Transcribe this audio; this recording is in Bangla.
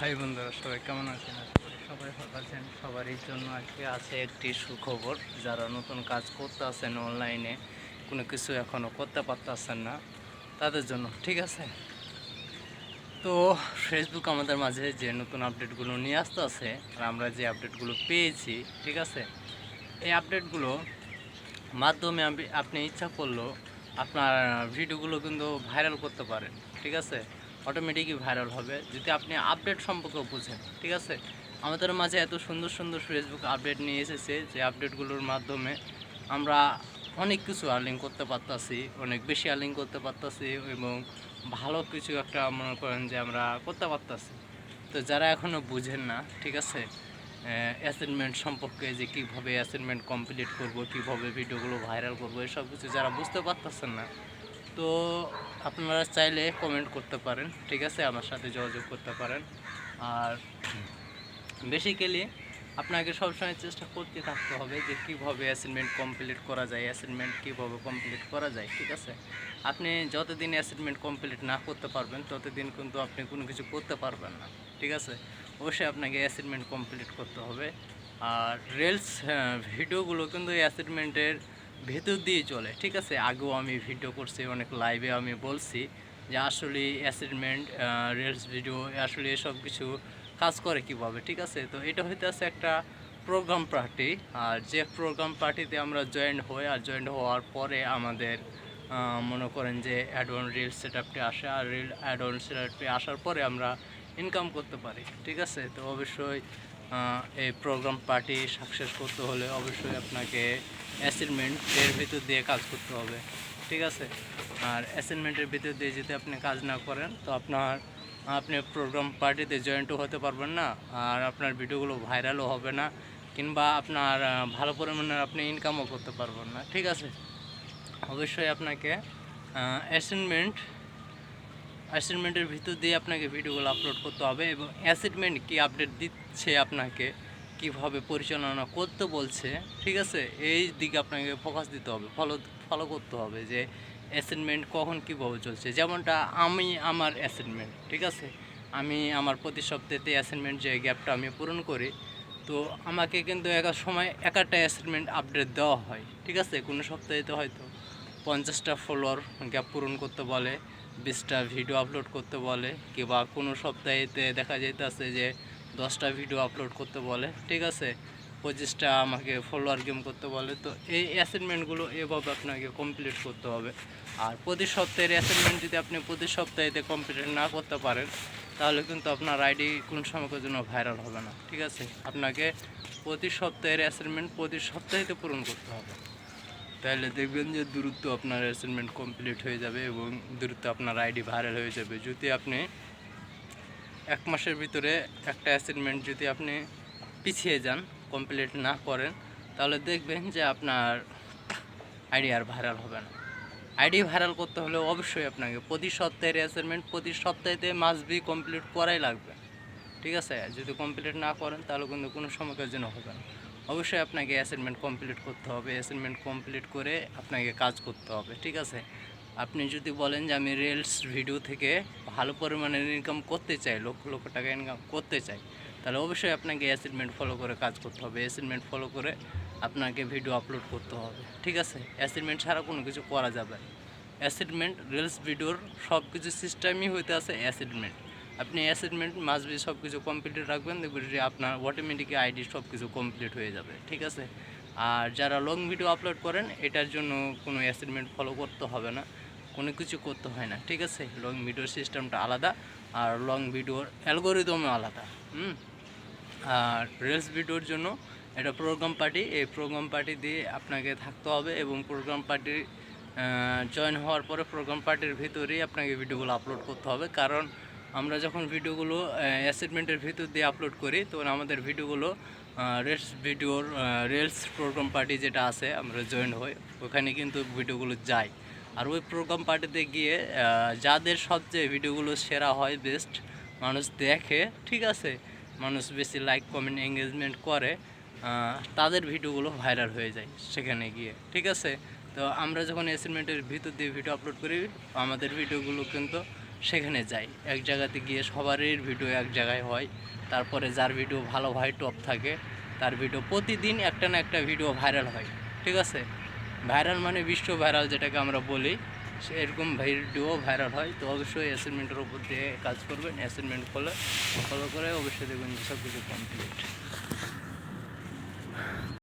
হাই বন্ধুরা সবাই কেমন আছেন? আশা করি সবাই ভালো আছেন। সবারই জন্য আজকে আছে একটি সুখবর। যারা নতুন কাজ করতে আছেন অনলাইনে, কোনো কিছু এখনও করতে পারতেছেন না, তাদের জন্য, ঠিক আছে? তো ফেসবুক আমাদের মাঝে যে নতুন আপডেটগুলো নিয়ে আসতে আছে, আর আমরা যে আপডেটগুলো পেয়েছি, ঠিক আছে? এই আপডেটগুলো মাধ্যমে আপনি ইচ্ছা করলেও আপনার ভিডিওগুলো কিন্তু ভাইরাল করতে পারেন, ঠিক আছে? অটোমেটিকই ভাইরাল হবে, যদি আপনি আপডেট সম্পর্কে বুঝেন, ঠিক আছে? আমাদের মাঝে এত সুন্দর সুন্দর ফেসবুক আপডেট নিয়ে এসেছে যে আপডেটগুলোর মাধ্যমে আমরা অনেক কিছু আর্নিং করতে পারতাছি, অনেক বেশি আর্নিং করতে পারতাছি এবং ভালো কিছু একটা মনে করেন যে আমরা করতে পারতাছি। তো যারা এখনও বুঝেন না, ঠিক আছে? অ্যাসাইনমেন্ট সম্পর্কে যে কীভাবে অ্যাসাইনমেন্ট কমপ্লিট করব, কীভাবে ভিডিওগুলো ভাইরাল করব, এসব কিছু যারা বুঝতে পারতেছেন না তো আপনারা চাইলে কমেন্ট করতে পারেন, ঠিক আছে? আমার সাথে যোগাযোগ করতে পারেন। আর বেসিক্যালি আপনাকে সবসময় চেষ্টা করতে থাকতে হবে যে কীভাবে অ্যাসাইনমেন্ট কমপ্লিট করা যায় অ্যাসাইনমেন্ট কীভাবে কমপ্লিট করা যায়, ঠিক আছে? আপনি যতদিন অ্যাসাইনমেন্ট কমপ্লিট না করতে পারবেন, ততদিন কিন্তু আপনি কোনো কিছু করতে পারবেন না, ঠিক আছে? অবশ্যই আপনাকে অ্যাসাইনমেন্ট কমপ্লিট করতে হবে। আর রিলস ভিডিওগুলো কিন্তু অ্যাসাইনমেন্টের ভেতর দিয়ে চলে। ঠিক আছে? আগেও আমি ভিডিও করছি, অনেক লাইভে আমি বলছি যে আসলে অ্যাসাইনমেন্ট রিলস ভিডিও আসলে এসব কিছু কাজ করে কীভাবে, ঠিক আছে? তো এটা হইতে আছে একটা প্রোগ্রাম পার্টি আর যে প্রোগ্রাম পার্টিতে আমরা জয়েন হই, আর জয়েন হওয়ার পরে আমাদের মনে করেন যে অ্যাডওয়ান রিল সেট আপটি আসে, আর রিল অ্যাডওয়ান সেট আপটি আসার পরে আমরা ইনকাম করতে পারি, ঠিক আছে? তো অবশ্যই এই প্রোগ্রাম পার্টি সাকসেস করতে হলে অবশ্যই আপনাকে অ্যাসাইনমেন্ট এর ভিতর দিয়ে কাজ করতে হবে, ঠিক আছে? আর অ্যাসাইনমেন্টের ভিতর দিয়ে যদি আপনি কাজ না করেন, তো আপনার, আপনি প্রোগ্রাম পার্টিতে জয়েন্টও হতে পারবেন না, আর আপনার ভিডিওগুলো ভাইরালও হবে না, কিংবা আপনার ভালো পরিমাণের আপনি ইনকামও করতে পারবেন না, ঠিক আছে? অবশ্যই আপনাকে অ্যাসাইনমেন্ট অ্যাসাইনমেন্টের ভিতর দিয়ে আপনাকে ভিডিওগুলো আপলোড করতে হবে এবং অ্যাসাইনমেন্ট কি আপডেট দিচ্ছে আপনাকে কীভাবে পরিচালনা করতে বলছে, ঠিক আছে? এই দিকে আপনাকে ফোকাস দিতে হবে ফলো ফলো করতে হবে যে অ্যাসাইনমেন্ট কখন কীভাবে চলছে। যেমনটা আমি আমার অ্যাসাইনমেন্ট ঠিক আছে? আমি আমার প্রতি সপ্তাহেতে অ্যাসাইনমেন্ট যে গ্যাপটা আমি পূরণ করি, তো আমাকে কিন্তু এক সময় এক একটা অ্যাসাইনমেন্ট আপডেট দেওয়া হয়, ঠিক আছে? কোনো সপ্তাহেতে হয়তো পঞ্চাশটা ফলোয়ার গ্যাপ পূরণ করতে বলে, বিশটা ভিডিও আপলোড করতে বলে, কিংবা কোনো সপ্তাহেতে দেখা যেতেছে যে দশটা ভিডিও আপলোড করতে বলে, ঠিক আছে? পঁচিশটা আমাকে ফলোয়ার গেম করতে বলে। তো এই অ্যাসাইনমেন্টগুলো এভাবে আপনাকে কমপ্লিট করতে হবে। আর প্রতি সপ্তাহের অ্যাসাইনমেন্ট যদি আপনি প্রতি সপ্তাহেতে কমপ্লিট না করতে পারেন, তাহলে কিন্তু আপনার আইডি কোন সময়ের জন্য ভাইরাল হবে না, ঠিক আছে? আপনাকে প্রতি সপ্তাহের অ্যাসাইনমেন্ট প্রতি সপ্তাহেতে পূরণ করতে হবে। তাহলে দেখবেন যে দ্রুত আপনার অ্যাসাইনমেন্ট কমপ্লিট হয়ে যাবে এবং দ্রুত আপনার আইডি ভাইরাল হয়ে যাবে। যদি আপনি এক মাসের ভিতরে একটা অ্যাসাইনমেন্ট যদি আপনি পিছিয়ে যান কমপ্লিট না করেন, তাহলে দেখবেন যে আপনার আইডি আর ভাইরাল হবে না। আইডি ভাইরাল করতে হলে অবশ্যই আপনাকে প্রতি সপ্তাহের অ্যাসাইনমেন্ট প্রতি সপ্তাহেতে মাস বি কমপ্লিট করাই লাগবে। ঠিক আছে? যদি কমপ্লিট না করেন, তাহলে কিন্তু কোনো সময়ের জন্য হবে না। অবশ্যই আপনাকে অ্যাসাইনমেন্ট কমপ্লিট করতে হবে। অ্যাসাইনমেন্ট কমপ্লিট করে আপনাকে কাজ করতে হবে। ঠিক আছে? আপনি যদি বলেন যে আমি রিলস ভিডিও থেকে ভালো পরিমাণের ইনকাম করতে চাই, লক্ষ লক্ষ টাকা ইনকাম করতে চাই, তাহলে অবশ্যই আপনাকে অ্যাসাইনমেন্ট ফলো করে কাজ করতে হবে। অ্যাসাইনমেন্ট ফলো করে আপনাকে ভিডিও আপলোড করতে হবে। ঠিক আছে? অ্যাসাইনমেন্ট ছাড়া কোনো কিছু করা যাবে না। অ্যাসাইনমেন্ট রিলস ভিডিওর সব কিছু সিস্টেমই হইতে আছে অ্যাসাইনমেন্ট আপনি অ্যাসাইনমেন্ট মাসবি সব কিছু কমপ্লিট রাখবেন, দেখবেন যে আপনার অটোমেটিক আইডি সব কিছু কমপ্লিট হয়ে যাবে। ঠিক আছে? আর যারা লং ভিডিও আপলোড করেন, এটার জন্য কোনো অ্যাসাইনমেন্ট ফলো করতে হবে না। কোনো কিছু করতে হয় না, ঠিক আছে? লং ভিডিওর সিস্টেমটা আলাদা আর লং ভিডিওর অ্যালগোরিদমও আলাদা, হুম? আর রিলস ভিডিওর জন্য এটা প্রোগ্রাম পার্টি এই প্রোগ্রাম পার্টি দিয়ে আপনাকে থাকতে হবে এবং প্রোগ্রাম পার্টির জয়েন হওয়ার পরে প্রোগ্রাম পার্টির ভিতরেই আপনাকে ভিডিওগুলো আপলোড করতে হবে। কারণ আমরা যখন ভিডিওগুলো অ্যাসাইনমেন্টের ভিতর দিয়ে আপলোড করি, তখন আমাদের ভিডিওগুলো রিলস ভিডিওর রিলস প্রোগ্রাম পার্টি যেটা আছে, আমরা জয়েন হই। ওখানে কিন্তু ভিডিওগুলো যায়। আর ওই প্রোগ্রাম পার্টিতে গিয়ে যাদের সবচেয়ে ভিডিওগুলো সেরা হয় বেস্ট মানুষ দেখে, ঠিক আছে? মানুষ বেশি লাইক কমেন্ট এঙ্গেজমেন্ট করে তাদের ভিডিওগুলো ভাইরাল হয়ে যায় সেখানে গিয়ে, ঠিক আছে? তো আমরা যখন অ্যাসাইনমেন্টের ভিতর দিয়ে ভিডিও আপলোড করি, আমাদের ভিডিওগুলো কিন্তু সেখানে যাই এক জায়গাতে গিয়ে সবারই ভিডিও এক জায়গায় হয়। তারপরে যার ভিডিও ভালো হয় টপ থাকে, তার ভিডিও প্রতিদিন একটা না একটা ভিডিও ভাইরাল হয়, ঠিক আছে? ভাইরাল মানে বিশ্ব ভাইরাল যেটাকে আমরা বলি। এরকম ভিডিও ভাইরাল হয়। তো অবশ্যই অ্যাসাইনমেন্টের উপর দিয়ে কাজ করবেন। অ্যাসাইনমেন্ট ফলো ফলো করে অবশ্যই দেখবেন সব কিছু কমপ্লিট